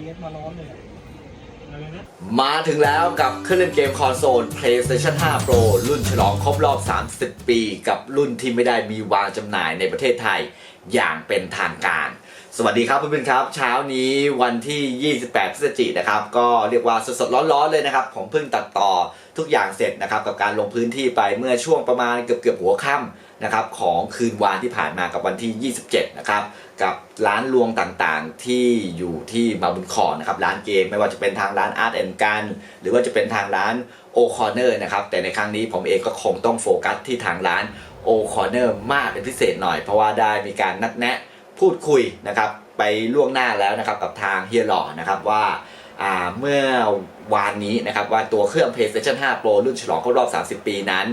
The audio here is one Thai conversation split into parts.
DS มาร้อนเลยมาถึงแล้วกับเครื่องเล่นเกมคอนโซล PlayStation 5 Pro รุ่นฉลองครบรอบ 30 ปี กับรุ่นที่ไม่ได้มีวางจำหน่ายในประเทศไทยอย่างเป็นทางการ สวัสดีครับเพื่อนๆครับ เช้านี้วันที่ 28 พฤศจิกายนนะครับ ก็เรียกว่าสดๆร้อนๆเลยนะครับ ผมเพิ่งตัดต่อทุกอย่างเสร็จนะครับ กับการลงพื้นที่ไปเมื่อช่วงประมาณเกือบๆหัวค่ำ นะครับของคืนวานที่ผ่านมากับวันที่ 27 นะครับกับร้านรวงต่างๆ ที่อยู่ที่มาบุญครองนะครับร้านเกมไม่ว่าจะเป็นทางร้าน Art and Gun หรือว่าจะเป็นทางร้านโอคอ r เนอร์นะครับแต่ในครั้งนี้ผมเองก็คงต้องโฟกัสที่ทางร้านโอคอ r เนอร์มากเป็นพิเศษหน่อย เพราะว่าได้มีการนัดแนะพูดคุยนะครับไปล่วงหน้าแล้วนะครับกับทางเฮียหล่อนะครับว่าอ่าเมื่อวานนี้นะครับว่าตัวเครื่อง PlayStation 5 Pro รุ่นฉลองครบรอบ 30 ปีนั้น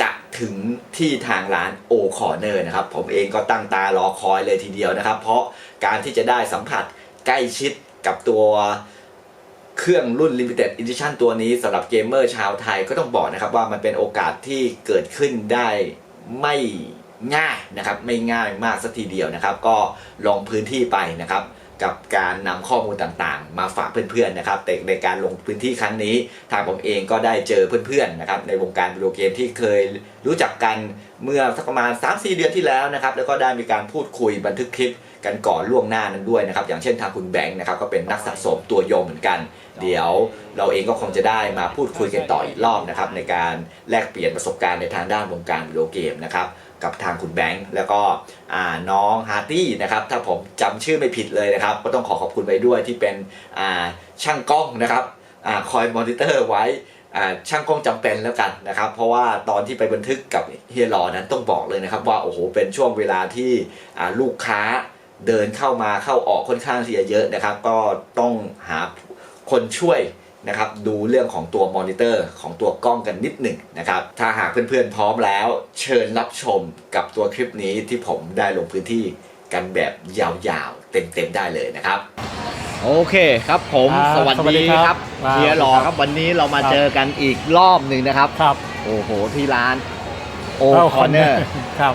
จะถึงที่ทางร้านโอคอเนอร์นะครับ ผมเองก็ตั้งตารอคอยเลยทีเดียวนะครับ เพราะการที่จะได้สัมผัสใกล้ชิดกับตัวเครื่องรุ่น Limited Edition ตัวนี้สำหรับเกมเมอร์ชาวไทยก็ต้องบอกนะครับว่ามันเป็นโอกาสที่เกิดขึ้นได้ไม่ง่ายนะครับ ไม่ง่ายมากสักทีเดียวนะครับ ก็ลงพื้นที่ไปนะครับ กับการนำข้อมูลต่างๆ มาฝากเพื่อนๆนะครับแต่ในการลงพื้นที่ครั้งนี้ ทางผมเองก็ได้เจอเพื่อนๆนะครับในวงการวิดีโอเกมที่เคยรู้จักกันเมื่อสักประมาณ 3-4 เดือนที่แล้วนะครับแล้วก็ได้มีการพูดคุยบันทึกคลิปกันก่อนล่วงหน้านั้นด้วยนะครับ อย่างเช่นทางคุณแบงค์นะครับก็เป็นนักสะสมตัวยงเหมือนกัน เดี๋ยวเราเองก็คงจะได้มาพูดคุยกันต่ออีกรอบนะครับในการแลกเปลี่ยนประสบการณ์ในทางด้านวงการวิดีโอเกมนะครับ กับทางคุณแบงค์แล้วก็น้องฮาร์ตี้นะครับถ้าผมจำชื่อไม่ผิดเลยนะครับ ก็ต้องขอขอบคุณไปด้วยที่เป็นช่างกล้องนะครับอคอยมอนิเตอร์ไว้ช่างกล้องจำเป็นแล้วกันนะครับ เพราะว่าตอนที่ไปบันทึกกับเฮียหลอนั้นต้องบอกเลยนะครับว่าโอ้โหเป็นช่วงเวลาที่ลูกค้าเดินเข้ามาเข้าออกค่อนข้างที่จะเยอะนะครับ ก็ต้องหาคนช่วย นะครับดูเรื่องของตัวมอนิเตอร์ของตัวกล้องกันนิดหนึ่งนะครับ ถ้าหากเพื่อนๆพร้อมแล้ว เชิญรับชมกับตัวคลิปนี้ที่ผมได้ลงพื้นที่กันแบบยาวๆ เต็มๆได้เลยนะครับ โอเคครับผมครับสวัสสวัสดีดีครับครับครับเฮียรอครับวันนี้เรามาครับ เจอกันอีกรอบหนึ่งนะครับ ครับโอ้โหที่ร้านโอาคอนเนอร์ครับ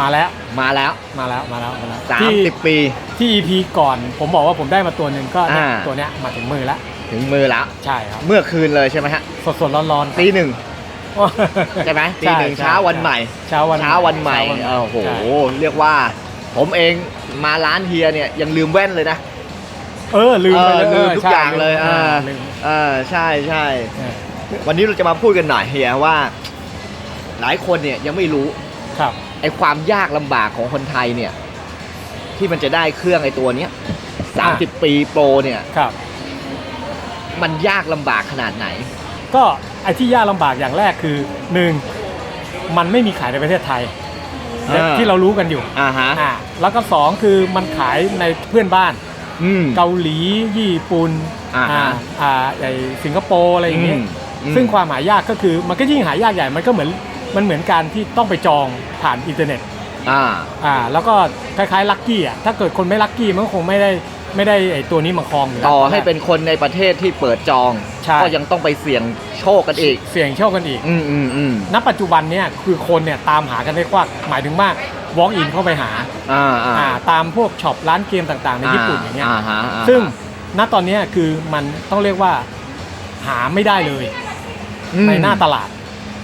มาแล้วมาแล้ว มาแล้วมาแล้วมาแล้วที่30 ปี ที่ EP ก่อนผมบอกว่าผมได้มาตัวหนึ่งก็เนี่ยอ่า ตัวเนี้ยมาถึงมือแล้วถึงมือแล้ว ใช่ครับเมื่อคืนเลยใช่ไหมฮะสดสดๆร้อนๆตีหนึ่งใช่ใช่ไหมตีหนึ่งใช่เช้าวันใหม่ เช้าวันเช้าวันใหม่เช้าวันใหม่โอ้โห ใช่เรียกว่า ผมเองมาร้านเฮียเนี่ยยังลืมแว่นเลยนะเออลืมไปเลยเออลืมทุกใช่อย่างเลยลืมอ่าลืมเออใช่ใช่เออวันนี้เราจะมาพูดกันหน่อยเฮียว่า หลายคนเนี่ยยังไม่รู้ครับ ไอ้ความยากลำบากของคนไทยเนี่ย ที่มันจะได้เครื่องไอ้ตัวเนี้ยสามสิบปีโปรเนี่ย ครับ มันยากลำบากขนาดไหน ก็ไอ้ที่ยากลำบากอย่างแรกคือหนึ่งมันไม่มีขายในประเทศไทยอ่า ที่เรารู้กันอยู่อ่าฮะอ่าแล้วก็สองคือมันขายในเพื่อนบ้าน อืม เกาหลีญี่ปุ่นอ่าฮะอ่าไอสิงคโปร์อะไรอย่างเงี้ยอืมอืม ซึ่งความหายากก็คือมันก็ยิ่งหายากใหญ่มันก็เหมือน มันเหมือนการที่ต้องไปจองผ่านอินเทอร์เน็ตอ่าอ่าแล้วก็คล้ายๆลัคกี้อะถ้าเกิดคนไม่ลัคกี้มันก็คงไม่ได้ไม่ได้ไอตัวนี้มาครองยู่แล้ว ต่อให้เป็นคนในประเทศที่เปิดจอง ใช่ ก็ยังต้องไปเสี่ยงโชคกันอีก เสี่ยงโชคกันอีก อืมอืมอืมณปัจจุบันเนี่ยคือคนเนี่ยตามหากันได้กว้างหมายถึงว่า walk in เข้าไปหาอ่าอ่าอ่าตามพวกช็อปร้านเกมต่างๆ ในญี่ปุ่นอย่างเงี้ยอ่าฮะอ่าฮะซึ่งณตอนเนี้ยคือมันต้องเรียกว่าหาไม่ได้เลยอืมในหน้าตลาด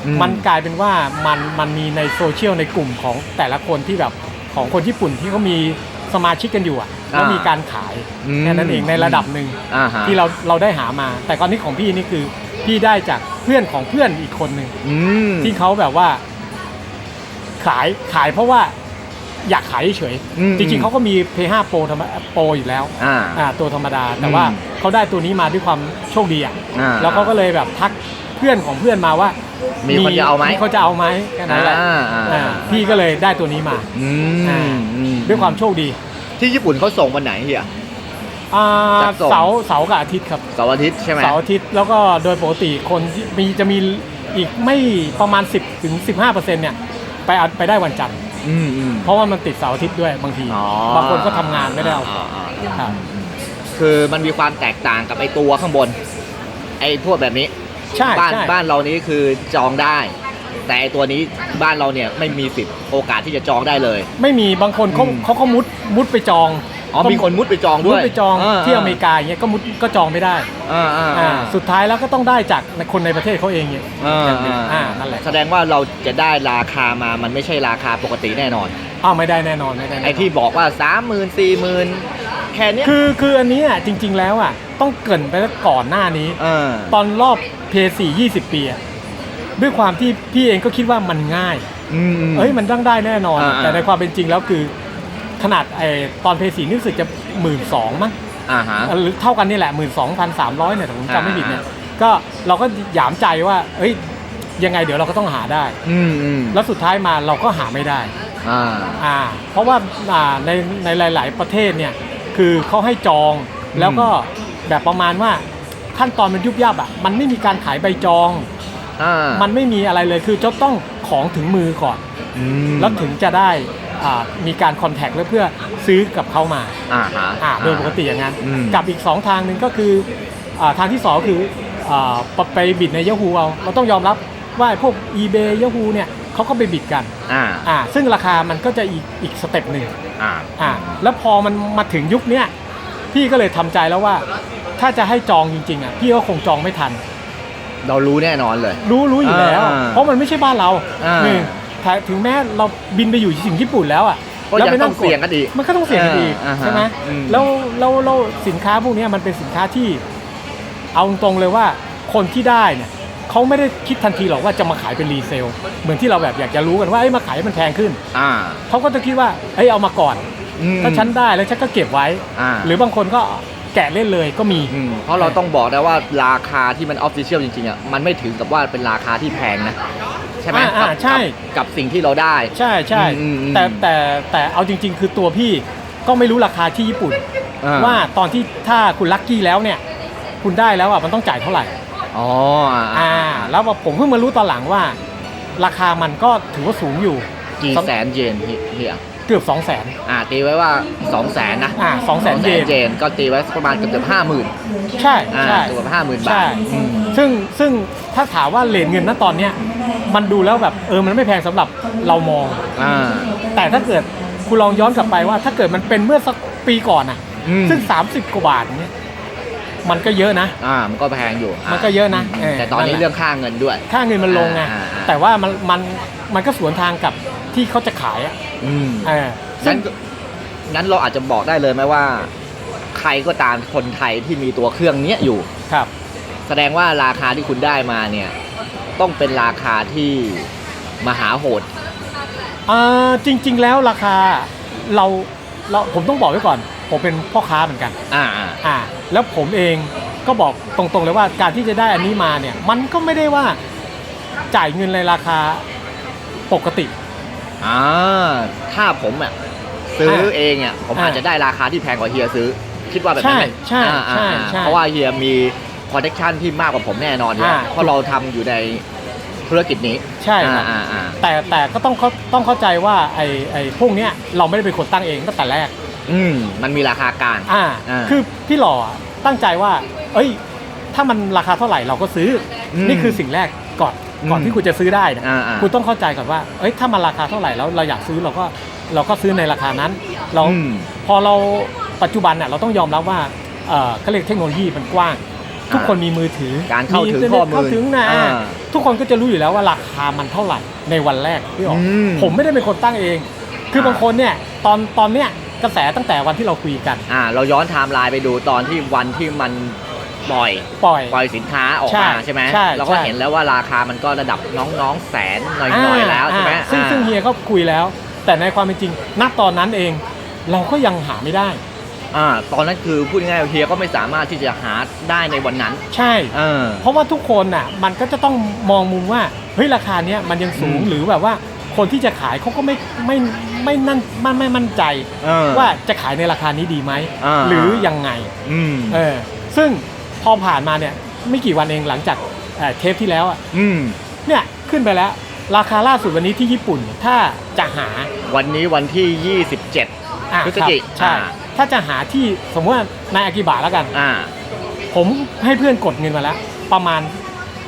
อืมันกลายเป็นว่ามันมันมีในโซเชียลในกลุ่มของแต่ละคนที่แบบของคนญี่ปุ่นที่เขามีสมาชิกกันอยู่อะแล้วมีการขายอืมแค่นั้นเองในระดับหนึ่งอ่าฮะที่เราเราได้หามา แต่ตอนนี้ของพี่นี่คือพี่ได้จากเพื่อนของเพื่อนอีกคนหนึ่ง อืม ที่เขาแบบว่า ขายขายเพราะว่าอยากขายเฉยอืมๆจริงๆเขาก็มี P5 Pro ธรรมโปรอยู่แล้วอ่าอ่าตัวธรรมดา แต่อืมว่าเขาได้ตัวนี้มาด้วยความโชคดีอะอ่าแล้วเขาก็เลยแบบทัก เพื่อนของเพื่อนมาว่า มีคนจะเอาไหมเขาจะเอาไหมแค่นั้นแหละอ่าอ่าอ่าพี่ก็เลยได้ตัวนี้มาอือ่ามอืมด้วยความโชคดี ที่ญี่ปุ่นเขาส่งวันไหนเฮียอ่าจัดส่งเสาร์เสาร์กับอาทิตย์ครับเสาร์อาทิตย์ใช่ไหมเสาร์อาทิตย์แล้วก็โดยปกติคนที่มีจะมีอีกไม่ประมาณ 10ถึง15เปอร์เซ็นต์เนี่ยไปเอาไปได้วันจันทร์อืมอืมเพราะว่ามันติดเสาร์อาทิตย์ด้วยบางทีอ๋อบางคนก็ทำงานไม่ได้เอาอ่อ่าครับคือมันมีความแตกต่างกับไอ้ตัวข้างบน ไอ้พวกแบบนี้ ใช่บ้านใช่ บ้านเรานี้คือจองได้ แต่ไอ้ตัวนี้บ้านเราเนี่ยไม่มีสิทธิ์โอกาสที่จะจองได้เลย ไม่มีบางคนเขาอืม เขาก็มุดมุดไปจองอ๋อมีคนมุดไปจองมุด้ดวยไปจองที่อเมริกาอย่างเงี้ยก็มุดก็จองไม่ได้อ่าอ่าอ่าอ่าสุดท้ายแล้วก็ต้องได้จากคนในประเทศเขาเองเนี่ยอ่าอย่างเดียวอ่าอ่านั่นแหละแสดงว่าเราจะได้ราคามามันไม่ใช่ราคาปกติแน่นอน อ้าวไม่ได้แน่นอนไม่ได้แน่นอนไอ้ที่บอกว่า 3 0 0 0 0 4 0 0 0 0แค่เนี้ยคือคืออันนี้อะจริง ๆ แล้วอะต้องเกรินไปตั้งก่อนหน้านี้ เออ ตอนรอบ เพย์สี่ยี่สิบปีอะด้วยความที่พี่เองก็คิดว่ามันง่าย อืม เอ้ยมันต้องได้แน่นอน อ่าๆ แต่ในความเป็นจริงแล้วคือ ขนาดไอตอนเพย์สี่นี่รู้สึกจะหมื่นสองมั้ง อ่าฮะ หรือเท่ากันนี่แหละหมื่นสองพันสามร้อยเนี่ยถ้าผมจำไม่ผิดเนี่ย อ่ก็เราก็หยามใจว่า เอ้ย ยังไงเดี๋ยวเราก็ต้องหาได้ อืมอืมแล้วสุดท้ายมาเราก็หาไม่ได้ อ่า อ่า เพราะว่าอ่าในในหลาย ๆ ประเทศเนี่ย คือเขาให้จองแล้วก็แบบประมาณว่า ขั้นตอนมันยุบยับอะมันไม่มีการขายใบจอง อ่ามันไม่มีอะไรเลยคือจะต้องของถึงมือก่อนอืมแล้วถึงจะได้อ่ามีการคอนแทคแล้วเพื่อซื้อกับเขามาอ่าฮะ อ่าโดยปกติอย่างนั้น อืม กับอีก 2 ทางหนึ่งก็คืออาทางที่ 2 คืออาไปบิดใน Yahoo เอาเราต้องยอมรับว่าพวก eBay Yahoo เนี่ยเขาก็ไปบิดกันอ่าอ่าซึ่งราคามันก็จะอีกอีกสเต็ปหนึ่งอ่าอ่าแล้วพอมันมาถึงยุคเนี้ยพี่ก็เลยทำใจแล้วว่า ถ้าจะให้จองจริงๆอะพี่ก็คงจองไม่ทัน เรารู้แน่นอนเลย รู้รู้อยู่แล้ว อ่าเพราะมันไม่ใช่บ้านเราอ่าหนึ่งถ้าถึงแม้เราบินไปอยู่ถึงญี่ปุ่นแล้วอะก็ยังแล้วไปต้องเสี่ยงกันอีกมันก็ต้องเสี่ยงกันอีกอ่าอ่าฮะใช่ไหมอืม แล้วแล้วแล้วสินค้าพวกเนี้ยมันเป็นสินค้าที่ เอาตรงๆเลยว่าคนที่ได้เนี่ยเขาไม่ได้คิดทันทีหรอกว่าจะมาขายเป็นรีเซล เหมือนที่เราแบบอยากจะรู้กันว่าเอ้ยมาขายมันแพงขึ้นอ่าเขาก็จะคิดว่าเอ้ยเอามาก่อน อืม ถ้าฉันได้แล้วฉันก็เก็บไว้ อ่า หรือบางคนก็ แกะเล่นเลยก็มี อืมเพราะเราต้องบอกนะว่าราคาที่มันออฟฟิเชียลจริงๆอะมันไม่ถึงกับว่าเป็นราคาที่แพงนะ ใช่ไหมอ่าอ่ากับใช่ กับกับสิ่งที่เราได้ ใช่ใช่อืมอืมแต่แต่แต่เอาจริง ๆ คือตัวพี่ก็ไม่รู้ราคาที่ญี่ปุ่น อ่ว่าตอนที่ถ้าคุณลัคกี้แล้วเนี่ย คุณได้แล้วอะมันต้องจ่ายเท่าไหร่ อ๋ออ่าอ่า แล้วผมเพิ่งมารู้ตอนหลังว่า ราคามันก็ถือว่าสูงอยู่ กี่แสนเยนเฮียเกือบ2 0 0 0 0นอ่าตีไว้ว่า2องแสนนะอ่า2 0 0 0 0 0 เยนเยนก็ตีไว้ประมาณเกือบเกือบห้าหมื่นใช่อ่าใช่ เกือบห้าหมื่นบาใช่ ทอืมซึ่งซึ่งถ้าถามว่าเลนเงินณตอนเนี้ยมันดูแล้วแบบเออมันไม่แพงสำหรับเรามอง อ่า แต่ถ้าเกิดคุณลองย้อนกลับไปว่า ถ้าเกิดมันเป็นเมื่อสักปีก่อนอะ อืม ซึ่ง 30 กว่าบาทอย่างเงี้ยมันก็เยอะนะ อ่ามันก็แพงอยู่มันก็เยอะนะเออแต่ตอนนี้นั่นแหละ เรื่องค่าเงินด้วย ค่าเงินมันลงไงอ่าอ่าแต่ว่ามันมันมันก็สวนทางกับที่เขาจะขายอะ อืมเออซึ่งั้งนก็งั้นเราอาจจะบอกได้เลยไหมว่า ใครก็ตามคนไทยที่มีตัวเครื่องเนี้ยอยู่ ครับ แสดงว่าราคาที่คุณได้มาเนี่ย ต้องเป็นราคาที่มหาโหด อ่าจริง ๆ แล้วราคาเราเราผมต้องบอกไว้ก่อน ผมเป็นพ่อค้าเหมือนกัน อ่า อ่าอ่าแล้วผมเองก็บอกตรงๆเลยว่าการที่จะได้อันนี้มาเนี่ย มันก็ไม่ได้ว่าจ่ายเงินในราคาปกติ อ่าถ้าผมอะซื้ออ่าเองอะผมอ่าอาจจะได้ราคาที่แพงกว่าเฮียซื้อ คิดว่าแบบนั้นไหมใช่ใช่อ่าอ่าใช่อ่าใช่เพราะว่าเฮียมีคอนเนคชันที่มากกว่าผมแน่นอนอยู่แล้วอ่าเพราะเราทำอยู่ในธุรกิจนี้ใช่ครับอ่าอ่าแต่แต่ก็ต้องเข้าต้องเข้าใจว่าไอ้ไอ้พวกเนี้ยเราไม่ได้เป็นคนตั้งเองตั้งแต่แรก อืมมันมีราคากลางอ่าอ่าคือพี่หล่อตั้งใจว่า เอ้ย ถ้ามันราคาเท่าไหร่เราก็ซื้ออมนี่คือสิ่งแรกก่อน ก่อนอืมที่คุณจะซื้อได้นะอ่าอ่าคุณต้องเข้าใจก่อนว่าเอ้ยถ้ามันราคาเท่าไหร่แล้วเราอยากซื้อเราก็เราก็ซื้อในราคานั้น เราอืมพอเราปัจจุบันเนี่ยเราต้องยอมรับว่าเออเขาเรียกเทคโนโลยีมันกว้าง ทุกคนมีมือถือการเข้าถึงอินทร์ข้น็อตมูลเข้าถึงนะอ่าทุกคนก็จะรู้อยู่แล้วว่าราคามันเท่าไหร่ในวันแรกพี่ออกอืมผมไม่ได้เป็นคนตั้งเอง คืออ่าบางคนเนี่ยตอนตอนเนี้ยกระแสตั้งแต่วันที่เราคุยกัน อ่าเราย้อนไทม์ไลน์ไปดูตอนที่วันที่มัน ปล่อย ปล่อย ปล่อยสินค้าออกใช่มาใช่ไหมใช่เราก็ใช่ เห็นแล้วว่าราคามันก็ระดับน้องๆแสนหน่อยๆแล้วใช่ไหมอ่าซึ่งอ่า ซึ่งเฮียก็คุยแล้ว แต่ในความเป็นจริงณตอนนั้นเอง เราก็ยังหาไม่ได้ อ่าตอนนั้นคือพูดง่ายๆเฮียก็ไม่สามารถที่จะหาได้ในวันนั้น ใช่ เออ เพราะว่าทุกคนน่ะมันก็จะต้องมองมุมว่าเฮ้ยราคาเนี้ยมันยังสูงอืม หรือแบบว่าคนที่จะขายเขาก็ไม่ไม่ไม่นั่นไม่ไม่มั่นใจ เออ ว่าจะขายในราคานี้ดีไหมอ่า หรือยังไงอืม เออซึ่งพ อผ่านมาเนี่ยไม่กี่วันเองหลังจากเอ่อเทปที่แล้วอะอืม เนี่ยขึ้นไปแล้วราคาล่าสุดวันนี้ที่ญี่ปุ่นถ้าจะหาวันนี้วันที่ 27 อะพฤศจิครับใช่อ่า ถ้าจะหาที่สมมติว่าในอากิบะแล้วกัน อ่า ผมให้เพื่อนกดเงินมาแล้ว ประมาณ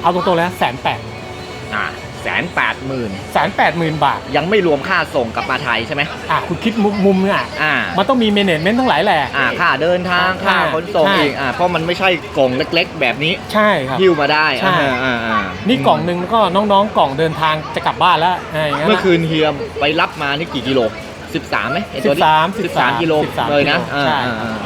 เอาตรงๆแล้วแสนแปดอ่า แสนแปดหมื่นแสนแปดหมื่นบาท ยังไม่รวมค่าส่งกลับมาไทยใช่ไหมอะคุณคิดมุมมุมเนี่ยอ่ามันต้องมีเมเนจเมนต์ทั้งหลายแหละ อ่าค่าเดินทางอ่าค่าขนส่งใช่ อีกอ่าเพราะมันไม่ใช่กล่องเล็กๆ แบบนี้ใช่ครับ หิ้วมาได้ใช่ อ่าอ่าอ่านี่กล่องหนึ่งแล้วก็น้องๆกล่องเดินทางจะกลับบ้านแล้วอะไรอย่างเงี้ย เมื่อนะคืนเฮียไปรับมานี่กี่กิโลสิบสามไหมไอ้ตัวนี้13สิบสามกิโล13เลยนะกิโลใช่ อ่าอ่า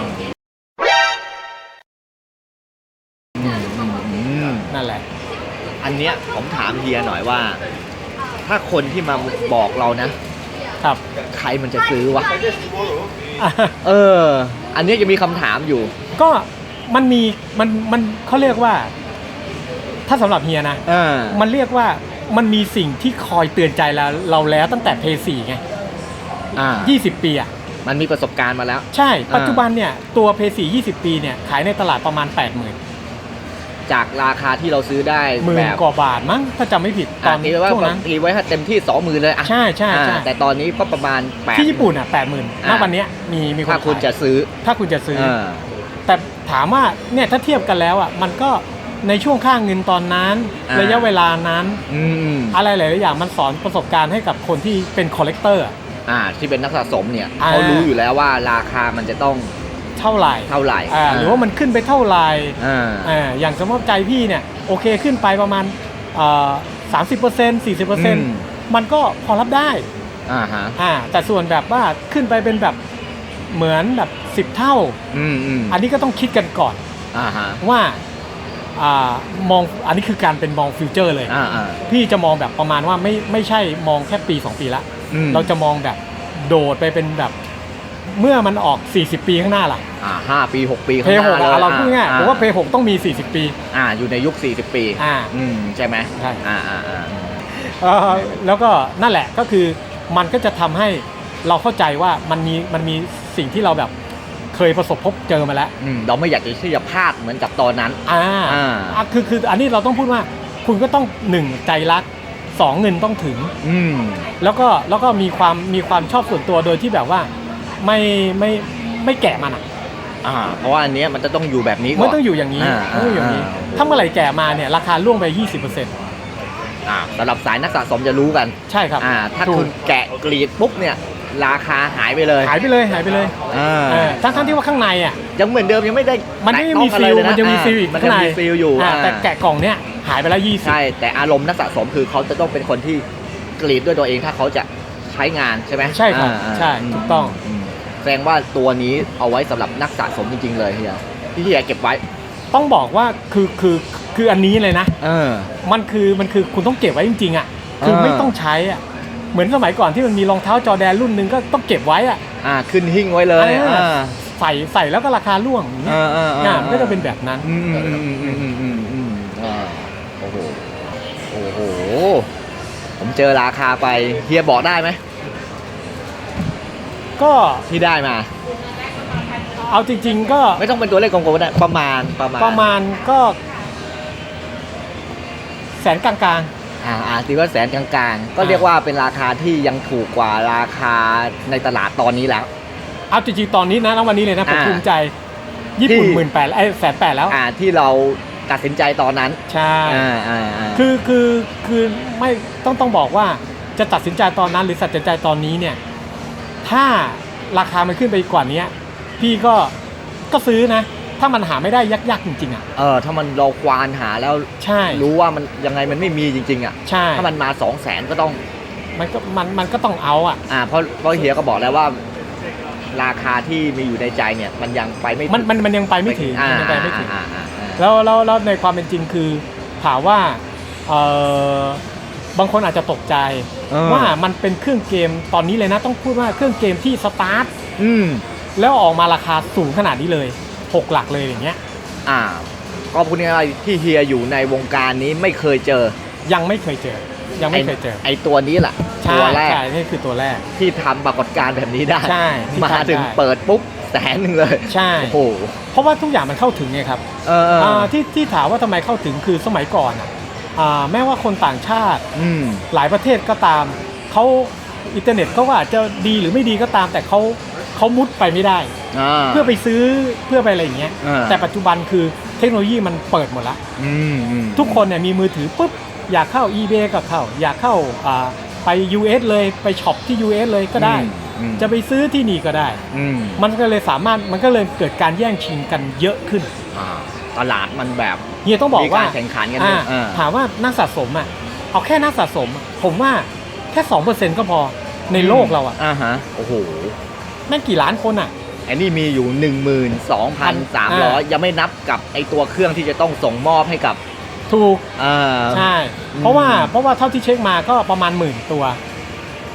อันเนี้ยผมถามเฮียหน่อยว่า ถ้าคนที่มาบอกเรานะ ครับใครมันจะซื้อวะเออ อันเนี้ยยังมีคำถามอยู่ ก็มันมีมันมันเขาเรียกว่า ถ้าสำหรับเฮียนะ อ่า มันเรียกว่ามันมีสิ่งที่คอยเตือนใจเราเราแล้วตั้งแต่เพย์สี่ไงอ่า20ปีอะ มันมีประสบการณ์มาแล้ว ใช่อ่าปัจจุบันเนี่ย ตัวเพย์สี่20ปีเนี่ย ขายในตลาดประมาณ8 0 0 0 0 จากราคาที่เราซื้อได้หมื่แบนบกว่าบาทมั้งถ้าจำไม่ผิดตตออนนนี้ว่าช่วงนั้นตีไว้ให้เต็มที่สองหมื่นเลยอะใช่ใช่ใช่อ่าแต่ตอนนี้ก็ประมาณแปดที่ญี่ปุ่นอะแปดหมื่นณอ่าวันเนี้ยมีมีคนถ้าคุณขายจะซื้อ ถ้าคุณจะซื้ออ่าแต่ถามว่าเนี่ยถ้าเทียบกันแล้วอะมันก็ในช่วงค่าเงินตอนนั้นอ่าระยะเวลานั้นอืมอะไรหลาย ๆ อย่างมันสอนประสบการณ์ให้กับคนที่เป็นคอลเลกเตอร์อ่าที่เป็นนักสะสมเนี่ยอ่าเขารู้อยู่แล้วว่าราคามันจะต้อง เท่าไหร่เท่าไหร่อ่าหรือว่ามันขึ้นไปเท่าไหร่อ่าอ่าอย่างสมมติใจพี่เนี่ยโอเคขึ้นไปประมาณสามสิบเปอร์เซ็นต์สี่สิบเปอร์เซ็นต์มันก็พอรับได้อ่าฮะอ่าแต่ส่วนแบบว่าขึ้นไปเป็นแบบเหมือนแบบสิบ10เท่าอืมอืมอันนี้ก็ต้องคิดกันก่อนอ่าฮะว่าอ่ามองอันนี้คือการเป็นมองฟิวเจอร์เลยอ่าอ่าพี่จะมองแบบประมาณว่าไม่ไม่ใช่มองแค่ปี 2 ปีละอืมเราจะมองแบบโดดไปเป็นแบบ เมื่อมันออก 40 ปีข้างหน้าล่ะอ่าห้าปีหกปีเพข้างย์หหน้ากเลยเราพูดง่ายอ่ผมว่าเพย์หกต้องมี 40 ปี อ่าอยู่ในยุค 40 ปีอ่าอืมใช่ไหมใช่ อ่าอ่าอ่าเอ่อแล้วก็นั่นแหละก็คือมันก็จะทำให้เราเข้าใจว่ามันมีมันมีสิ่งที่เราแบบเคยประสบพบเจอมาแล้วอืมเราไม่อยากจะที่จะพลาดเหมือนกับตอนนั้น อ่าอ่า อะคือคืออันนี้เราต้องพูดว่าคุณก็ต้องหนึ่งใจรักสองเงินต้องถึง อืม แล้วก็แล้วก็มีความมีความชอบส่วนตัวโดยที่แบบว่า ไม่ไม่ไม่แกะมันอะอ่าเพราะว่าอันเนี้ยมันจะต้องอยู่แบบนี้ก่มัอนนต้องอยู่อย่างนี้อ่ามันต้องอยู่อย่างนี้ อ่า ถ้าเมื่อไหร่แกะมาเนี่ยราคาล่วงไป 20%อ่าสำหรับสายนักสะสมจะรู้กันใช่ครับอ่าถ้าถูกคุณแกะกรีดปุ๊บเนี่ย ราคาหายไปเลยหายไปเลยหายไปเลยอ่าเออทั้งทั้งที่ว่าข้างในอะ ยังเหมือนเดิมยังไม่ได้มันไม่แตะมีต้องฟิอะลไรเยมันจะมีฟิลอีกมันข้าจะงในมีฟิลอยู่อ่าอ่าแต่แกะกล่องเนี่ยหายไปแล้ว 20 ใช่แต่อารมณ์นักสะสมคือเขาจะต้องเป็นคนที่กรีดด้วยตัวเองถ้าเขาจะใช้งานใช่ไหมใช่ครับอ่าใช่ถูกต้อง ม แสดงว่าตัวนี้เอาไว้สำหรับนักสะสมจริง ๆ เลยเฮียที่เฮียเก็บไว้ ต้องบอกว่าคือคือคืออันนี้เลยนะเออมันคือมันคือคุณต้องเก็บไว้จริงๆอะคือเออไม่ต้องใช้อะเหมือนสมัยก่อนที่มันมีรองเท้าจอแดนรุ่นหนึ่งก็ต้องเก็บไว้อะอ่าขึ้นหิ้งไว้เลยอ่าอ่าใส่ใส่แล้วก็ราคาร่วงอย่างเงี้ยอ่าอ่าอ่าอ่ามันก็จะเป็นแบบนั้นอืมอืมอืมอืมอืมอืมอืมอ่าโอ้โหโอ้โหผมเจอราคาไปเฮียบอกได้ไหม ก็ที่ได้มา เอาจริง ๆ ก็ไม่ต้องเป็นตัวเลขกลมๆก็ได้ประมาณประมาณประมาณก็ แสนกลางอ่าอ่าตีว่าแสนกลางๆ ก็อ่าเรียกว่าเป็นราคาที่ยังถูกกว่าราคาในตลาดตอนนี้แล้ว ๆ เอาจริงๆ ตอนนี้นะณวันนี้เลยนะผมอ่าภูมิใจ ญี่ปุ่นที่ หมื่นแปดไอ้แสนแปดแล้ว อ่าที่เราตัดสินใจตอนนั้นใช่ อ่าอ่าอ่า คือคือคือไม่ต้องต้องบอกว่าจะตัดสินใจตอนนั้นหรือตัดสินใจตอนนี้เนี่ย ถ้าราคามันขึ้นไปกว่านี้พี่ก็ก็ซื้อนะ ถ้ามันหาไม่ได้ยากๆจริงๆอะเออถ้ามันเราควานหาแล้วใช่รู้ว่ามันยังไงมันไม่มีจริงๆอะใช่ถ้ามันมา2 0 0แสนก็ต้อง มันก็มันมันก็ต้องเอาอะอ่าเพราะเพราะเฮียก็บอกแล้วว่าราคาที่มีอยู่ในใจเนี่ย มันยังไปไม่มันมันมันยังไปไม่ถึงอ่ามันยังไปไม่ถึงอ่าอ่าอ่าแล้วแล้วแล้วในความเป็นจริงคือถามว่าเออ บางคนอาจจะตกใจ เออ ว่ามันเป็นเครื่องเกมตอนนี้เลยนะต้องพูดว่าเครื่องเกมที่สตาร์ทอืม แล้วออกมาราคาสูงขนาดนี้เลยหกหลักเลยอย่างเงี้ย อ่าก็พูดง่ายๆที่เฮียอยู่ในวงการนี้ไม่เคยเจอยังไม่เคยเจอ ยังไม่เคยเจอไอตัวนี้แหละใช่ตัวแรกใช่นี่คือตัวแรก ที่ทำปรากฏการณ์แบบนี้ได้ ใช่ที่มาทำถึงได้เปิดปุ๊บแสนหนึ่งเลยใช่ โอ้โหเพราะว่าทุกอย่างมันเข้าถึงไงครับเออเอออ่าที่ที่ถามว่าทำไมเข้าถึงคือสมัยก่อนอะ อ่าแม้ว่าคนต่างชาติอืม หลายประเทศก็ตามเขาอินเทอร์เน็ตเขาก็อาจจะดีหรือไม่ดีก็ตาม แต่เขาเขามุดไปไม่ได้ อ่า เพื่อไปซื้อเพื่อไปอะไรอย่างเงี้ยอ่า แต่ปัจจุบันคือเทคโนโลยีมันเปิดหมดละ อืมอืม ทุกคนเนี่ยมีมือถือปุ๊บอยากเข้า eBay ก็เข้า อยากเข้าอ่าไป US เลยไปช็อปที่ US เลยก็ได้ อืมจะไปซื้อที่นี่ก็ได้ อืมมันก็เลยสามารถมันก็เลยเกิดการแย่งชิงกันเยอะขึ้น อ่า ตลาดมันแบบเฮียต้องบอกมีว่าการแข่งขันกันอ่าด้วยอ่าถามว่านักสะสมอะเอาแค่นักสะสมอะผมว่าแค่สองเปอร์เซ็นต์ก็พอในโลกเราอะอ่าฮะโอ้โหแม่งกี่ล้านคนอะไอ้นี่มีอยู่ 12,300 ยังไม่นับกับไอตัวเครื่องที่จะต้องส่งมอบให้กับถูกอ่าใช่อืมเพราะว่าเพราะว่าเท่าที่เช็คมาก็ประมาณหมื่นตัว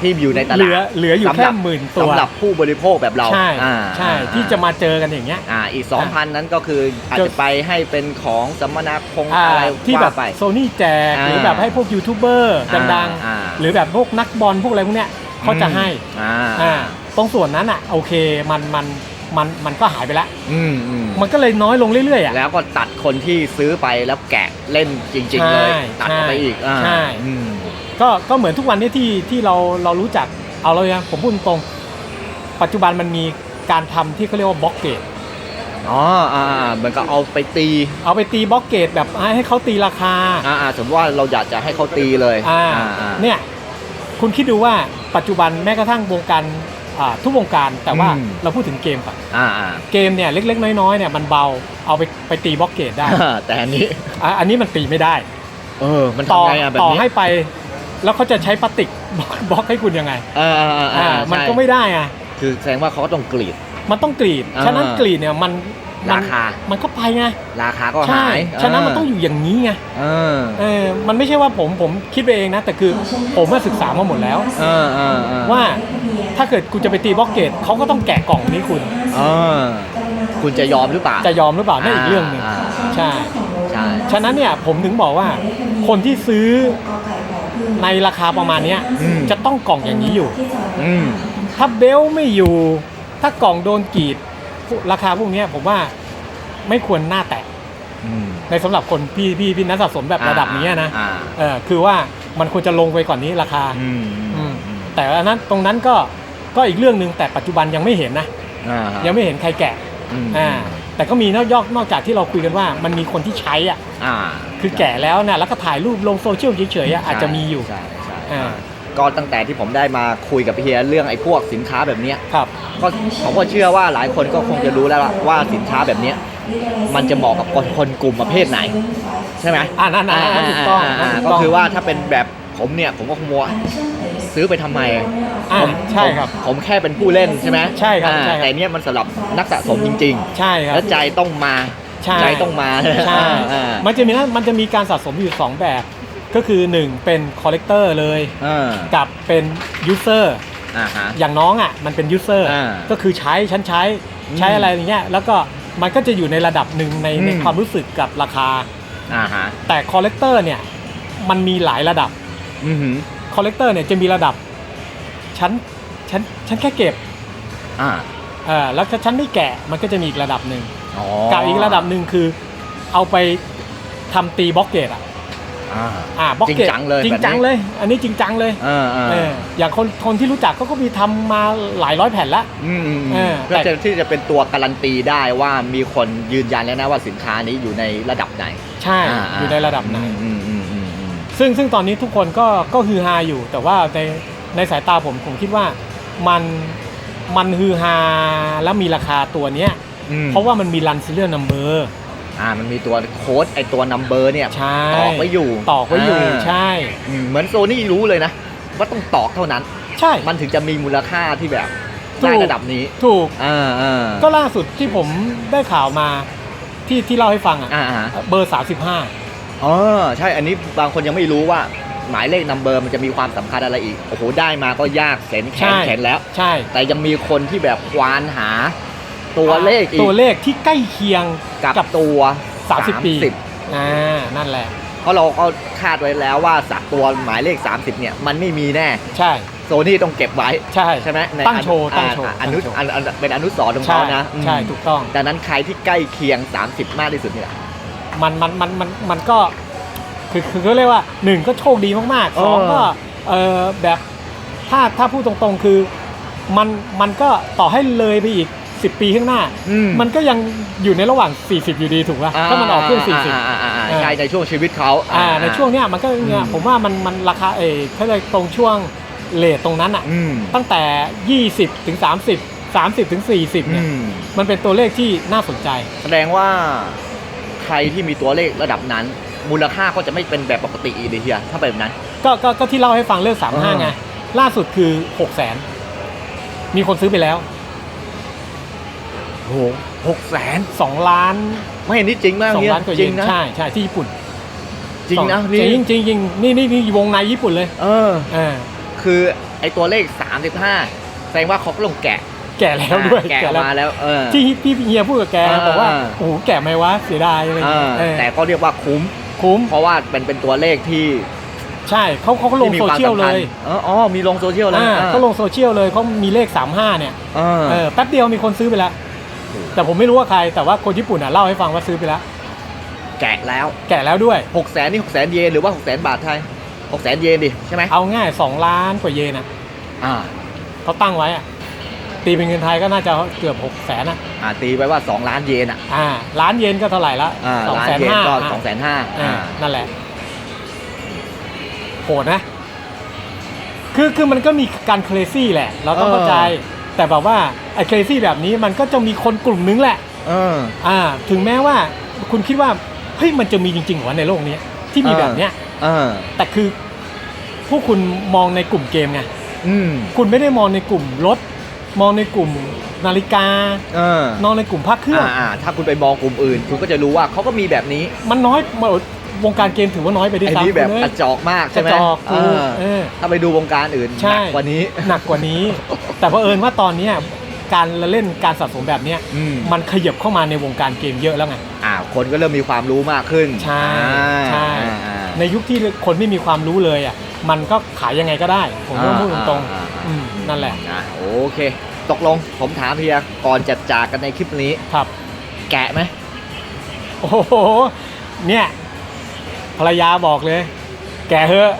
ที่อยู่ในตเหลืลาอดเหลืออยู่สำแค่รับหมื่นตัว สำหรับผู้บริโภคแบบเราใช่อ่าใช่อ่าที่จะมาเจอกันอย่างเงี้ย อ่าอีก 2,000 นั้นก็คืออาจจะไปให้เป็นของสัมมนาคงอ่าอะไรที่แบบว่าไป โซนี่แจกอ่าหรือแบบให้พวกยูทูบเบอร์อ่าดังอ่า ๆ หรือแบบพวกนักบอลพวกอะไรพวกเนี้ยเขาจะให้อ่าอ่าตรงส่วนนั้นอะโอเคมันมันมันมันก็หายไปแล้วอืมอืมมันก็เลยน้อยลงเรื่อยๆอะ แล้วก็ตัดคนที่ซื้อไปแล้วแกะเล่นจริง ๆ เลย ใช่ตัดออกไปอีกอ่าใช่ อืม ก็ก็เหมือนทุกวันนี้ที่ที่เราเรารู้จักเอาเลยนะผมพูดตรงๆปัจจุบันมันมีการทำที่เขาเรียกว่าบล็อกเกตอ๋ออ่าอ่าเหมือนก็เอาไปตี เอาไปตีบล็อกเกตแบบให้ให้เขาตีราคาอ่าอ่าสมมติว่าเราอยากจะให้เขาตีเลยอ่าอ่าเนี่ยคุณคิดดูว่าปัจจุบันแม้กระทั่งวงการอ่าทุกวงการแต่ว่าอืมเราพูดถึงเกมก่อนอ่าอ่าเกมเนี่ยเล็กๆ น้อยๆเนี่ยมันเบาเอาไปไปตีบล็อกเกตได้แต่อันนี้อะอันนี้มันตีไม่ได้ เออมันต่อทำไงอะแบบต่อนี้ให้ไป แล้วเขาจะใช้พลาสติกบล็อกบล็อกให้คุณยังไงเออเออเออเออ่าอมันใช่ก็ไม่ได้อะคือแสดงว่าเขาก็ต้องกรีด มันต้องกรีด อ่าฉะนั้นกรีดเนี่ยมันมัราคามันก็ไปไงราคาก็ใช่หายฉะนั้นมันต้องอยู่อย่างนี้ไงเออเออมันไม่ใช่ว่าผมผมคิดไปเองนะ แต่คือผมมาศึกษามาหมดแล้ว เออเออเออว่าถ้าเกิดคุณจะไปตีบล็อกเกตเขาก็ต้องแกะกล่องนี้คุณ เออคุณจะยอมหรือเปล่า จะยอมหรือเปล่านั่นอีกเรื่องหนึ่งาใช่ ใช่ ฉะนั้นเนี่ยผมถึงบอกว่าคนที่ซื้อ ในราคาประมาณเนี้ยอืม จะต้องกล่องอย่างนี้อยู่ อืม ถ้าเบลไม่อยู่ ถ้ากล่องโดนกรีดพวกราคาพวกเนี้ยผมว่าไม่ควรหน้าแตะอืมในสำหรับคนพี่พี่พี่นักสะสมแบบระดับนี้นะอ่าเออคือว่ามันควรจะลงไปก่อนนี้ราคา อืมอืมแต่อันนั้นตรงนั้นก็ก็อีกเรื่องหนึ่งแต่ปัจจุบันยังไม่เห็นนะ อ่ายังไม่เห็นใครแกะอืมอ่า แต่ก็มีนอกยอกนอกจากที่เราคุยกันว่ามันมีคนที่ใช้อะอ่าคือแกะแล้วเนี่ยแล้วก็ถ่ายรูปลงโซเชียลเฉยๆอะอาจจะมีอยู่ใช่ใช่อ่าก็ตั้งแต่ที่ผมได้มาคุยกับพี่เฮียเรื่องไอ้พวกสินค้าแบบเนี้ยครับก็ผมก็เชื่อว่าหลายคนก็คงจะรู้แล้วล่ะว่าสินค้าแบบเนี้ยมันจะเหมาะกับคนคนกลุ่มประเภทไหน ใช่ไหมอ่านั่นนั่นนั่นถูกต้องานั่นถูกก็ต้องคือว่าถ้าเป็นแบบผมเนี่ยผมก็คงว่า ซื้อไปทำไมอ่าผมใช่ครับผมผมแค่เป็นผู้เล่นใช่ไหมใช่ครับอ่าใช่ครับ แต่เนี้ยมันสำหรับนักสะสมจริงใช่ๆครับ แล้วใจต้องมาใช่ ใจต้องมาใช่ อ่ามันจะมีนะมันจะมีการสะสมอยู่ 2 แบบ ก็คือ 1 เป็นคอลเลกเตอร์เลย อ่ากับเป็นยูเซอร์ อ่าฮะ อย่างน้องอะมันเป็นยูเซอร์ อ่าก็คือใช้ฉันใช้ใช้อืมอะไรอย่างเงี้ย แล้วก็มันก็จะอยู่ในระดับหนึ่งในอืม ในความรู้สึกกับราคา อ่าฮะแต่คอลเลกเตอร์เนี่ยมันมีหลายระดับ อือหือ คอลเลกเตอร์เนี่ยจะมีระดับฉันฉันฉันแค่เก็บอ่าเออแล้วถ้าฉันไม่แกะมันก็จะมีอีกระดับหนึ่งอ๋อกับอีกระดับหนึ่งคือเอาไปทำตีบล็อกเกตอะอ่าอ่าบล็อกจริงเกตจังเลยจริงจังแบบนี้เลย อันนี้จริงจังเลยเออเออเอออย่างคนคนที่รู้จักเขาก็มีทำมาหลายร้อยแผ่นละ อืมอืมเออเพื่อแต่จะที่จะเป็นตัวการันตีได้ว่ามีคนยืนยันแล้วนะว่าสินค้านี้อยู่ในระดับไหนใช่าอยู่ในระดับไหน อืมอืมอืมอืม ซึ่งซึ่งตอนนี้ทุกคนก็ก็ฮือฮาอยู่ แต่ว่าในในสายตาผมผมคิดว่ามันมันฮือฮาแล้วมีราคาตัวเนี้ย อืมเพราะว่ามันมีรันซิเลียนัมเบอร์ อ่ามันมีตัวโค้ดไอตัวนัมเบอร์เนี่ยใช่ ตอกไว้อยู่ตอกไว้อยู่าใช่ อืมเหมือนโซนี่รู้เลยนะ ว่าต้องตอกเท่านั้น ใช่ มันถึงจะมีมูลค่าที่แบบถูก ได้ระดับนี้ถูกอ่าอ่าก็ล่าสุดที่ผมได้ข่าวมาที่ที่เล่าให้ฟังอะอ่าอ่าเบอร์ 35 อ๋อใช่อันนี้บางคนยังไม่รู้ว่าหมายเลขนัมเบอร์มันจะมีความสำคัญอะไรอีก โอ้โห ได้มาก็ยากแสนแขใช่นแขนแล้ว ใช่ แต่ยังมีคนที่แบบควานหา ตัวเลขอีกตัวเลขที่ใกล้เคียงกับกับตัว 30 ปี30อ่านั่นแหละ เพราะเราก็คาดไว้แล้วว่าสักตัวหมายเลข 30 เนี่ย มันไม่มีแน่ ใช่โซนี่ต้องเก็บไว้ ใช่ใช่ไหมในตั้งโชว์อนุตั้งโชว์อ่าอนุตั้งโชว์อันอันเป็นอนุสรณ์ของใช่เขานะอืมใช่ถูกต้องดังนั้นใครที่ใกล้เคียง 30 มากที่สุดเนี่ย มันมันมันมันมันก็คือคือเขาเรียกว่าหนึ่งก็โชคดีมากๆสองเออก็เออแบบถ้าถ้าพูดตรงๆคือมันมันก็ต่อให้เลยไปอีก 10 ปีข้างหน้า อืม มันก็ยังอยู่ในระหว่าง 40 อยู่ดีถูกป่ะถ้ามันออกเครื่อง40 อ่าอ่าอ่าอ่าเออใช่ในช่วงชีวิตเขา อ่าในช่วงเนี้ยมันก็เนี่ยอืม ผมว่ามันมันราคาเออเขาเลยตรงช่วงเลทตรงนั้นอะอืมตั้งแต่ 20 ถึง 30 30 ถึง 40เนี่ยอืมมันเป็นตัวเลขที่น่าสนใจ แสดงว่าใครที่มีตัวเลขระดับนั้น มูลค่าก็จะไม่เป็นแบบปกติอีกเลยเฮียถ้าเป็นแบบนั้น ก็ก็ก็ที่เล่าให้ฟังเรื่องอ่า35ไงล่าสุดคือ6 0 0 0 0 0มีคนซื้อไปแล้วโอ้โหหกแสน2ล้านไม่นี่จริงมาก2เฮียล้านกว่าจเยริงนนะใช่ใช่ที่ญี่ปุ่นจริงนะสอนี่จริงจริงจริงนี่นี่นี่วงในญี่ปุ่นเลยเออเออคือไอตัวเลข 35 แสดงว่าเขาก็ลงแกะ แก่แล้วด้วยแกะออกมาแล้วเออที่พี่เฮียพูดกับแกอ่าบอกว่าอ่าโอ้โหแก่ไหมวะเสียดายอะไรอย่างเอเงี้อยเออแต่ก็เรียกว่าคุ้มคุ้ม เพราะว่าเป็นเป็นตัวเลขที่ใช่เขาเขาก็ลงที่มีโซความเชียลสำเลคัญยเอออ๋อมีลงโซเชียลเลยอ่าอ่าเขาลงโซเชียลเลยเขามีเลข 35 เนี่ยเออเออแป๊บเดียวมีคนซื้อไปแล้ว แต่ผมไม่รู้ว่าใครแต่ว่าคนญี่ปุ่นอะเล่าให้ฟังว่าซื้อไปแล้ว แกะแล้ว แก่แล้วด้วย6 0แสนนี่6แสนเยนหรือว่า6แสนบาทไทย6แสนเยนดิใช่ไหมเอาง่าย2ล้านกว่าเยนอะอ่าเขาตั้งไว้อะ ตีเป็นเงินไทยก็น่าจะเกือบ6แสนอะอ่าตีไว้ว่า 2 ล้านเยนอะอ่าล้านเยนก็เท่าไหร่ละอ่าสองล้านแสนเยนห้าก็2แสนห้าอ่านั่นแหละโหดนะ คือคือมันก็มีการเครซี่แหละ เราต้องเข้าใจ แต่แบบว่าไอ้เครซี่แบบนี้มันก็จะมีคนกลุ่มนึงแหละเอออ่า ถึงแม้ว่าคุณคิดว่าเฮ้ยมันจะมีจริงๆเหรอวะในโลกเนี้ยที่มีเออแบบเนี้ยเออแต่คือพวกคุณมองในกลุ่มเกมไงอืมคุณไม่ได้มองในกลุ่มรถ มองในกลุ่มนาฬิกาเออมองในกลุ่มพระเครื่อง อ่าอ่าถ้าคุณไปมองกลุ่มอื่น คุณก็จะรู้ว่าเขาก็มีแบบนี้มันน้อยมาวงการเกมถือว่าน้อยไปด้วยไอ้ซ้ำนี่แบบคุณกเอ้ระยจอกมากใช่ไหมกระจอกเออเออ ถ้าไปดูวงการอื่นใช่หนักกว่านี้ หนักกว่านี้ แต่เพอเอิญว่าตอนเนี้ยการเล่นการสะสมแบบเนี้ยอืม มันขยับเข้ามาในวงการเกมเยอะแล้วไง อ่าคนก็เริ่มมีความรู้มากขึ้นใช่อ่าใช่ อ่าอ่า ในยุคที่คนไม่มีความรู้เลยอะ มันก็ขายยังไงก็ได้ ผมก็พูดตรงอ่าๆอืมนั่นแหละอะโอเค ตกลงผมถามเพียก่อนจะจากกันในคลิปนี้ ครับ แกะไหมโอ้โหเนี่ยภรรยาบอกเลย แกเหอะ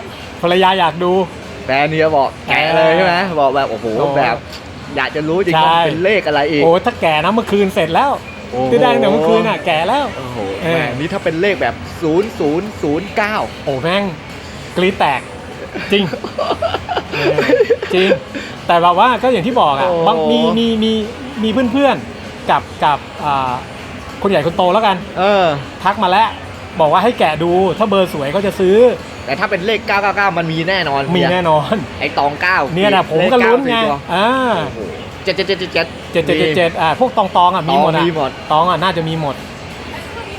ภรรยาอยากดู แฟนเนียบอกแกะเลยใช่ไหมบอกแบบโอ้โหโอ้แบบอยากจะรู้จริงใช่ว่าเป็นเลขอะไรอีกโอ้ถ้าแก่นะเมื่อคืนเสร็จแล้วโอ้โหที่ได้ตั้งแต่เมื่อคืนอะแก่แล้วโอ้โหเออแหมนี่ถ้าเป็นเลขแบบ 0 0 0 9 โอ้แม่งกรีดแตก จริงเออจริง แต่แบบว่าก็อย่างที่บอกอะโอ้ บางมีมีมีมีเพื่อนๆกับกับอ่าคนใหญ่คนโตแล้วกัน เออ ทักมาแล้ว บอกว่าให้แกะดูถ้าเบอร์สวยก็จะซื้อแต่ถ้าเป็นเลข 999 มันมีแน่นอนมีเยแน่นอน ไอตอง9เนี่ยนะผมก็ลุ้นไงอ่าเจ็ดเจ็ดเจ็ดเจ็ดเจ็ดเจ็ดเจ็ดเจ็ดเจ็ดอ่าพวกตองตองอะมีหมดอะมีหมด ตองอะน่าจะมีหมด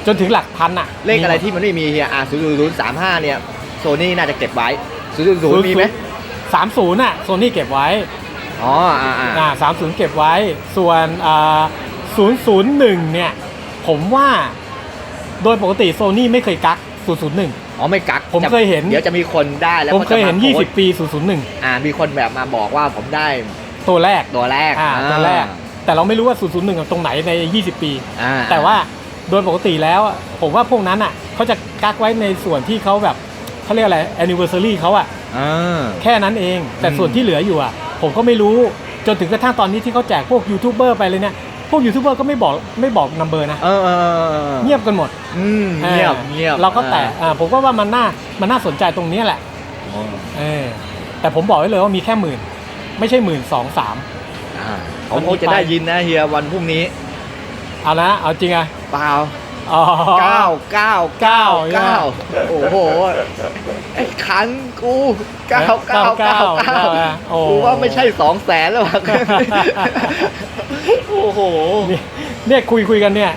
จนถึงหลักพันอะเลขอะไรที่มันไม่มีเฮียอะ0 0 0 3 5เนี่ย โซนี่น่าจะเก็บไว้ 0 0 0มีไหมสามศูนย์อะโซนี่เก็บไว้อ๋ออ่าอ่าอ่าสามศูนย์เก็บไว้ ส่วนอ่าศูนย์ศูนย์หนึ่งเนี่ย ผมว่าโดยปกติโซนี่ไม่เคยกักศูนย์ศูนย์หนึ่งอ๋อไม่กักผมจะเคยเห็นเดี๋ยวจะมีคนได้แล้วผมก็เคยเห็นจะาโพสต์20 ปีศูนย์ศูนย์หนึ่งอ่า มีคนแบบมาบอกว่าผมได้ตัวแรกตัวแรกอ่าตัวแรก แต่เราไม่รู้ว่าศูนย์ศูนย์หนึ่งตรงไหนใน 20 ปีอ่าแต่ว่าโดยปกติแล้วอะผมว่าพวกนั้นอะเขาจะกักไว้ในส่วนที่เขาแบบ เขาเรียกอะไร anniversary เขาอะอ่า แค่นั้นเอง แต่อืมส่วนที่เหลืออยู่อะผมก็ไม่รู้จนถึงกระทั่งตอนนี้ที่เขาแจกพวกยูทูบเบอร์ไปเลยเนี่ยพวกยูทูบเบอร์ก็ไม่บอกไม่บอกนัมเบอร์นะเออเออเออออเงียบกันหมดอืมเงียบออเงียบเราก็แต่อ่าผมก็ว่ามันน่ามันน่าสนใจตรงนี้แหละอ่าเออแต่ผมบอกไว้เลยว่ามีแค่หมื่นไม่ใช่หมื่นสองสาม อ่าผมคงจะได้ยินนะเฮียวันพรุ่งนี้ เอานะ เอาจริงอะ เปล่า อ๋อเก้าเก้าเก้าเก้าเก้าโอ้โหไอ้ขันกูเก้าเก้าเก้าเก้าอะโอ้ กูว่าไม่ใช่สองแสนแล้วอะโอ้โหเนี่ยเนี่ยคุยคุยกันเนี่ย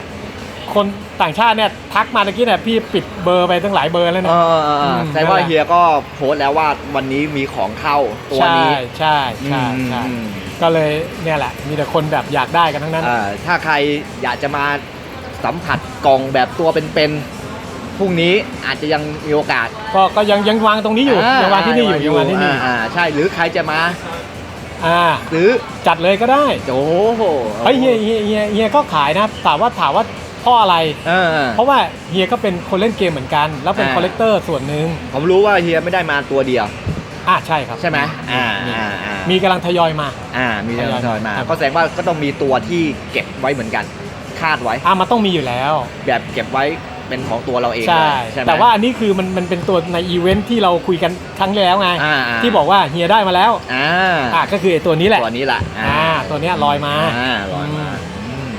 คนต่างชาติเนี่ยทักมาตะกี้เนี่ยพี่ปิดเบอร์ไปตั้งหลายเบอร์แล้วเอเนี่ยอเออเอออืมแต่ว่านั่นแหละเฮียก็โพสต์แล้วว่าวันนี้มีของเข้าตัวใช่นี้ใช่ใช่อืมใช่อืมก็เลยเนี่ยแหละ มีแต่คนแบบอยากได้กันทั้งนั้น เอ่อถ้าใครอยากจะมาสัมผัส กล่องแบบตัวเป็นๆพรุ่งนี้อาจจะยังมีโอกาสก็ก็ยังยังวางตรงนี้อยู่ยังวางที่นี่อยู่ยังวางที่นี่อ่าใช่หรือใครจะมาอ่าซื้อจัดเลยก็ได้โอ้โหเฮ้ยเฮียเฮียเฮียเฮียก็ขายนะถามว่าถามว่าเพราะอะไรเออเพราะว่าเฮียก็เป็นคนเล่นเกมเหมือนกัน แล้วเป็นอ่าคอลเลกเตอร์ส่วนหนึ่งผมรู้ว่าเฮียไม่ได้มาตัวเดียวอ่าใช่ครับใช่ไหมอ่ามีอ่าอ่ามีกำลังทยอยมาอ่ามีทยอยทยอยมาครับก็แสดงว่าก็ต้องมีตัวที่เก็บไว้เหมือนกัน คาดไว้ อ่ามันต้องมีอยู่แล้ว แบบเก็บไว้เป็นของตัวเราเองใช่ เลยใช่ไหม แต่ว่าอันนี้คือมันมันเป็นตัวในอีเวนท์ที่เราคุยกันครั้งที่แล้วไง อ่าาที่บอกว่าเฮียได้มาแล้ว อ่าอ่าก็คือไอ้ตัวนี้แหละ ตัวนี้แหละอ่าตัวเนี้ยลอยมา อ่าลอยมาอืม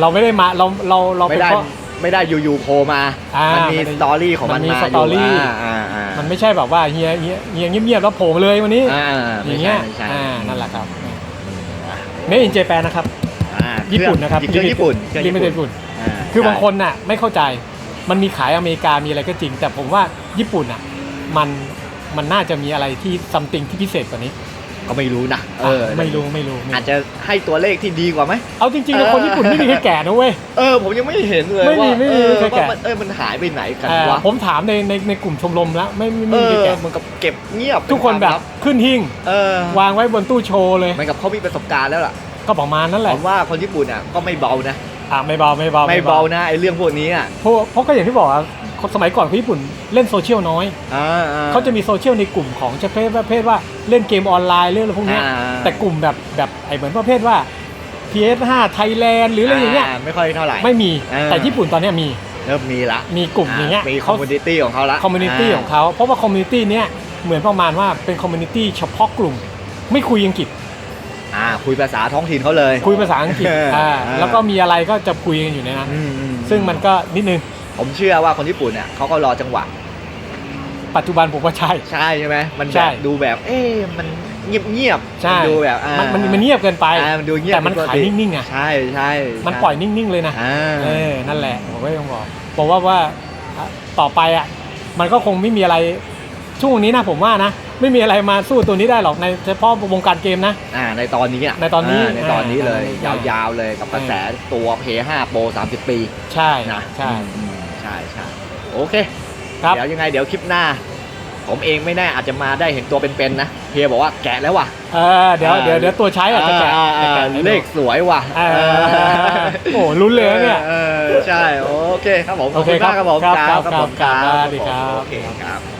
เราไม่ได้มาเราเราเราไม่เป็นได้เพราะ ไม่ได้อยู่ๆโผล่มา อ่ามันมีมันสตอรี่ของมันมันมีมาสตอรี่ ยู่าอ่าอ่ามันไม่ใช่แบบว่าเฮียเฮียเฮียเงียบๆแล้วโผล่มาเลยวันนี้ อ่าอไม่ย่างใช่เงี้ย ไม่ใช่อ่า นั่นแหละครับอ่าเมอินเจแปนนะครับอ่า ญี่ปุ่นนะครับเครื่องญี่ปุ่นเครื่องลิมิเต็ดญี่ญี่ปุ่นปุ่นอ่าคือบางใช่คนน่ะไม่เข้าใจ มันมีขายอเมริกามีอะไรก็จริง แต่ผมว่าญี่ปุ่นอะมันมันน่าจะมีอะไรที่ซัมติงที่พิเศษกว่านี้ก็ไม่รู้นะเออไม่รู้ไม่รู้ไม่อาจรู้จะให้ตัวเลขที่ดีกว่าไหม เอาจริงๆแล้วคนเออญี่ปุ่นไม่มีใครแก่นะเว้ย เออผมยังไม่เห็นเลยไม่มีว่าไม่มีเออใครแกะ ว่ามันเออมันหายไปไหนกันเอ่อวะผมถามในในในกลุ่มชมรมแล้วไม่ไม่เอไม่มีใครอแก่มันกับเก็บเงียบทุกคนแบบเป็วามลัขึ้นหิ้งเออวางไว้บนตู้โชว์เลยเหมันกับเขามีประสบการณ์แล้วล่ะ ก็ประมาณนั้นแหผละมว่าคนญี่ปุ่นอะก็ไม่เบานะอ่าไม่เบาไม่เบาไม่เบานะไอ้เรื่องพวกนี้อะเพราะเพราะก็อย่างที่บอกอะคนสมัยก่อนคนญี่ปุ่นเล่นโซเชียลน้อย อ่าอ่เขาจะมีโซเชียลในกลุ่มของประเภทประเภทว่าเล่นเกมออนไลน์เรื่องอะไรพวกเนี้ยอ่า แต่กลุ่มแบบแบบไอ้เหมือนประเภทว่า PS5 Thailand หรืออะไรอย่างเงี้ยไม่ค่อยเท่าไหร่ ไม่มีอ่า แต่ญี่ปุ่นตอนเนี้ยมีเริ่มมีละมีกลุ่มอย่างเงี้ยมีคอเขามมูนิตี้ของเขาละคอมมูนิตี้ของเขาเพราะว่าคอมมูนิตี้เนี้ยเหมือนประมาณว่าเป็นคอมมูนิตี้เฉพาะกลุ่ม ไม่คุยอังกฤษ อ่าคุยภาษาท้องถิ่นเขาเลย คุยภาษาอังกฤษเอออ่าอ่า แล้วก็มีอะไรก็จะคุยกันอยู่ในนั้นอืมอืซึ่งมันก็นิดนึงผมเชื่อว่าคนญี่ปุ่นเนี่ยเขาก็รอจังหวะ ปัจจุบันผมว่าใช่ ใช่ใช่ไหมมันใช่แบบดูแบบ เอ๊ะมันเงียบเงียบๆใช่มันดูแบบอ่ามันมันมันเงียบเกินไป อ่ามันดูเงียบแต่มันผิดปกขายตินิ่งๆไงใช่ใช่มันใช่ปล่อยนิ่งๆเลยนะ อ่าเออ นั่นแหละผมก็ยังบอกบอกว่าว่า ต่อไปอะ มันก็คงไม่มีอะไร ช่วงนี้นะผมว่านะ ไม่มีอะไรมาสู้ตัวนี้ได้หรอกในเฉพาะวงการเกมนะ อ่าในตอนนี้อะในตอนนี้าในตอนนี้เลยอ่ายาวๆเลยกับกระแสตัว P5 Pro 30 ปี ใช่นะใช่อืมใช่ใช่โอเคครับเดี๋ยวยังไงเดี๋ยวคลิปหน้า ผมเองไม่แน่อาจจะมาได้เห็นตัวเป็นๆนะเพียบอกว่าแกะแล้วว่ะเออเดี๋ยวเดี๋ยวเดี๋ยวตัวใช้อาจจะแกะอ่าอ่าจะแกะอ่าให้ดูเลขสวยว่ะเออโอ้โหลุ้นเลยนะเนี่ยออใช่โอเคครับผมโอเคขบณมากครับผมครับครับครับผมครับครับสวัสดีครับโอเคครับ